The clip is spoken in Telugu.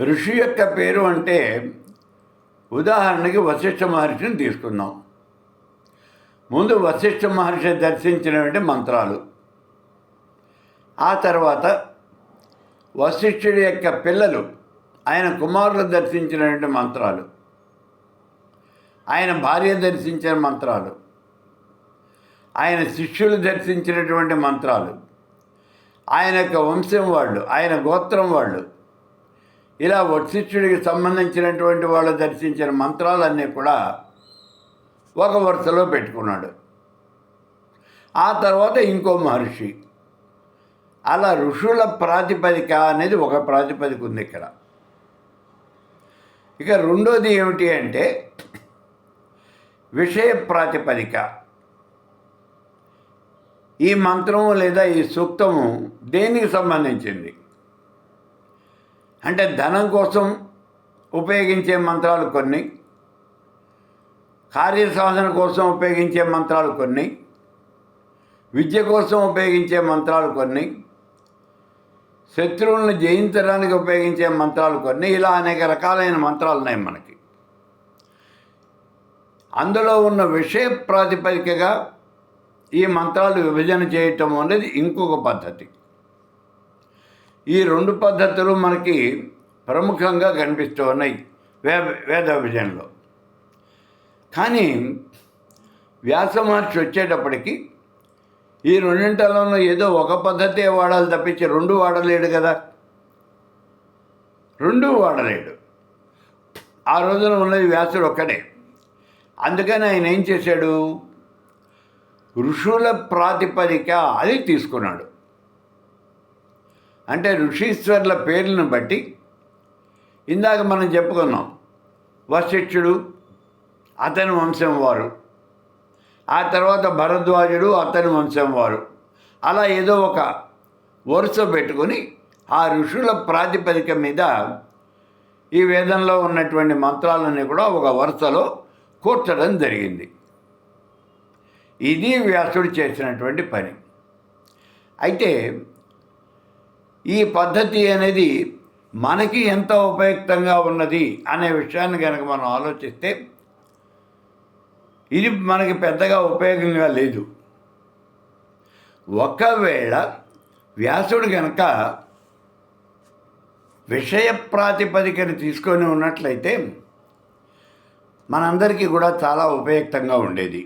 ఋషి యొక్క పేరు అంటే ఉదాహరణకి వశిష్ఠ మహర్షిని తీసుకుందాం. ముందు వశిష్ఠ మహర్షి దర్శించినటువంటి మంత్రాలు. ఆ తర్వాత వశిష్ఠుడి యొక్క పిల్లలు ఆయన కుమారులు దర్శించినటువంటి మంత్రాలు. ఆయన భార్య దర్శించిన మంత్రాలు. ఆయన శిష్యులు దర్శించినటువంటి మంత్రాలు. ఆయన యొక్క వంశం వాళ్ళు ఆయన గోత్రం వాళ్ళు. ఇలా వశిష్ఠుడికి సంబంధించినటువంటి వాళ్ళు దర్శించిన మంత్రాలన్నీ కూడా ఒక వరుసలో పెట్టుకున్నాడు. ఆ తర్వాత ఇంకో మహర్షి. అలా ఋషుల ప్రాతిపదిక అనేది ఒక ప్రాతిపదిక ఉంది ఇక్కడ. ఇక రెండోది ఏమిటి అంటే విషయ ప్రాతిపదిక. ఈ మంత్రము లేదా ఈ సూక్తము దేనికి సంబంధించింది? అంటే ధనం కోసం ఉపయోగించే మంత్రాలు కొన్ని కార్యసాధన కోసం ఉపయోగించే మంత్రాలు కొన్ని విద్య కోసం ఉపయోగించే మంత్రాలు కొన్ని శత్రువులను జయించడానికి ఉపయోగించే మంత్రాలు కొన్ని ఇలా అనేక రకాలైన మంత్రాలు ఉన్నాయి మనకి. అందులో ఉన్న విషయ ప్రాతిపదికగా ఈ మంత్రాలు విభజన చేయటం అనేది ఇంకొక పద్ధతి. ఈ రెండు పద్ధతులు మనకి ప్రముఖంగా కనిపిస్తూ ఉన్నాయి వే వేద విజయంలో. కానీ వ్యాస మహర్షి వచ్చేటప్పటికి ఈ రెండింటిలోనూ ఏదో ఒక పద్ధతే వాడాలి తప్పించి రెండు వాడలేడు కదా. రెండు వాడలేడు. ఆ రోజున ఉన్నది వ్యాసుడు ఒక్కడే. అందుకని ఆయన ఏం చేశాడు? ఋషుల ప్రాతిపదిక అది తీసుకున్నాడు. అంటే ఋషీశ్వర్ల పేర్లను బట్టి ఇందాక మనం చెప్పుకున్నాం వశిష్ఠుడు అతని వంశం వారు ఆ తర్వాత భరద్వాజుడు అతని వంశం వారు. అలా ఏదో ఒక వరుస పెట్టుకొని ఆ ఋషుల ప్రాతిపదిక మీద ఈ వేదంలో ఉన్నటువంటి మంత్రాలన్నీ కూడా ఒక వరుసలో కూర్చడం జరిగింది. ఇది వ్యాసుడు చేసినటువంటి పని. అయితే ఈ పద్ధతి అనేది మనకి ఎంత ఉపయుక్తంగా ఉన్నది అనే విషయాన్ని కనుక మనం ఆలోచిస్తే ఇది మనకి పెద్దగా ఉపయోగంగా లేదు. ఒకవేళ వ్యాసుడు కనుక విషయ ప్రాతిపదికను తీసుకొని ఉన్నట్లయితే మనందరికీ కూడా చాలా ఉపయుక్తంగా ఉండేది.